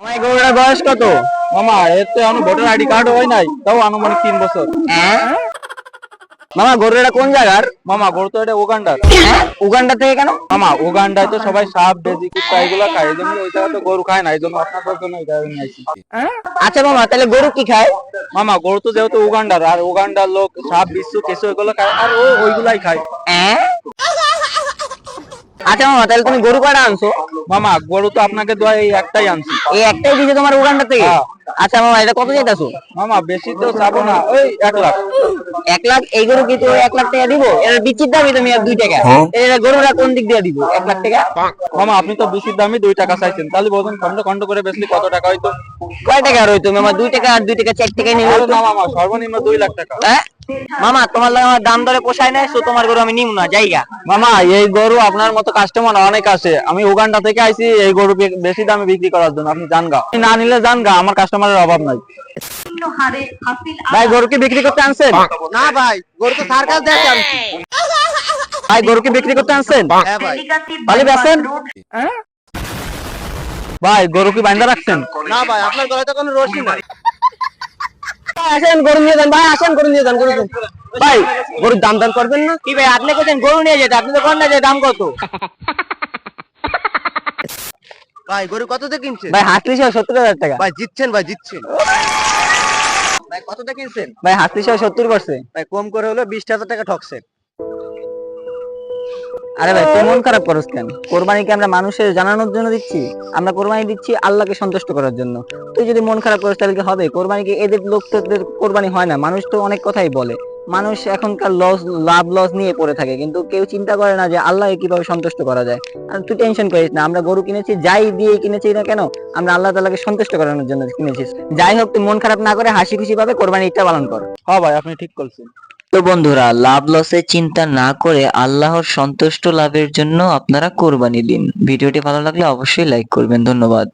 আমার গরুটার বয়স কত? মামা, এর তো ভোটার আইডি কার্ড হয় নাই, তাও আনুমানিক তিন বছর। মামা গরুটা কোন জায়গার? মামা গরু তো এটা উগান্ডার। উগান্ডা থেকে কেন? মামা, উগান্ডায় তো সবাই সাপ বেজি কুত্তা এগুলো খায়, এই জন্য ওই জায়গায় তো গরু খায় না, এই জন্য আপনাদের জন্য এই জায়গায় নিয়ে আসি আচ্ছা মামা, তাহলে গরু কি খায়? মামা, গরু তো যেহেতু উগান্ডার, আর উগান্ডার লোক সাপ, বিচ্ছু, কেঁচু, এগুলো খায়, আর ও ওইগুলাই খায়। আচ্ছা মামা তাহলে তুমি গরু কয়টা আনছো? মামা গরু তো আপনাকে দেওয়া এই একটাই আনছি। এই একটাই দিছে তোমার উগান্ডা থেকে? হ্যাঁ। আচ্ছা মামা এটা কত চাইতাছো মামা বেশি তো চাবো না। ওই এক লাখ। এক লাখ? এই গরু কি তো এক লাখ টাকা দিব? এর বিচির দামই তুমি আর দুই টাকা। এটা গরুটা কোন দিক দিয়ে দিব? এক লাখ টাকা? মামা আপনি তো বেশির দামই দুই টাকা চাইছেন। তাহলে বলুন খন্ড খন্ড করে বেশি কত টাকা হয়তো কয় টাকা রইতো মামা দুই টাকা আর দুই টাকা চার টাকা আরে না মামা সর্বনিম্ন দুই লাখ টাকা। হ্যাঁ? মামা তোমার লাগে আমার দাম দরে পোষায় না তো তোমার গরু আমি নিব না জায়গা। মামা এই গরু আপনার মতো কাস্টমার অনেক আছে। আমি উগান্ডা থেকে আইছি এই গরু বেশি দামে বিক্রি করার জন্য আপনি জানগা আপনি না নিলে জানগা আমার কাস্টমারের অভাব নাই। ভাই গরু কি বিক্রি করতে আনছেন? না ভাই গরু তো সার্কাস দেখতে আনছি। ভাই গরু কি বিক্রি করতে আনছেন? হ্যাঁ ভাই। ভালো বেছেন ভাই গরু কি বাইন্দা রাখছেন? না ভাই আপনার গলায় তো কোনো রশি নাই। আসেন গরু নিয়ে যান ভাই আসেন গরু নিয়ে যান গরু ভাই গরুর দাম দাম করবেন না? কি ভাই আপনি কোথায় গরু নিয়ে যেতে আপনি তো কোন না যে দাম কত? ভাই গরু কততে কিনছেন? ভাই হাতলি সহ সত্তর হাজার টাকা। ভাই জিতছেন ভাই জিতছেন। ভাই কতটা কিনছেন? ভাই সহ সত্তর করছে ভাই কম করে হলো বিশ হাজার টাকা ঠকছেন আরে ভাই, তুই মন খারাপ করস কেন? কোরবানি কি আমরা মানুষের জানানোর জন্য দিচ্ছি? আমরা কোরবানি দিচ্ছি আল্লাহকে সন্তুষ্ট করার জন্য। তুই যদি মন খারাপ করিস তাহলে কি হবে? কোরবানি কি এদের লোক তো কোরবানি হয় না। মানুষ তো অনেক কথাই বলে। মানুষ এখনকার লস লাভ লস নিয়ে পড়ে থাকে। কিন্তু কেউ চিন্তা করে না যে আল্লাহকে কীভাবে সন্তুষ্ট করা যায়। আর তুই টেনশন করিস না। আমরা গরু কিনেছি, যাই দিয়ে কিনেছি না কেন, আমরা আল্লাহ তাআলাকে সন্তুষ্ট করানোর জন্য কিনেছি। যাই হোক, তুই মন খারাপ না করে হাসি খুশি ভাবে কোরবানি ঈদটা পালন কর। হ্যাঁ ভাই, আপনি ঠিক করছেন তো বন্ধুরা, লাভ লসের চিন্তা না করে আল্লাহর সন্তুষ্ট লাভের জন্য আপনারা কোরবানি দিন। ভিডিওটি ভালো লাগলে অবশ্যই লাইক করবেন। ধন্যবাদ।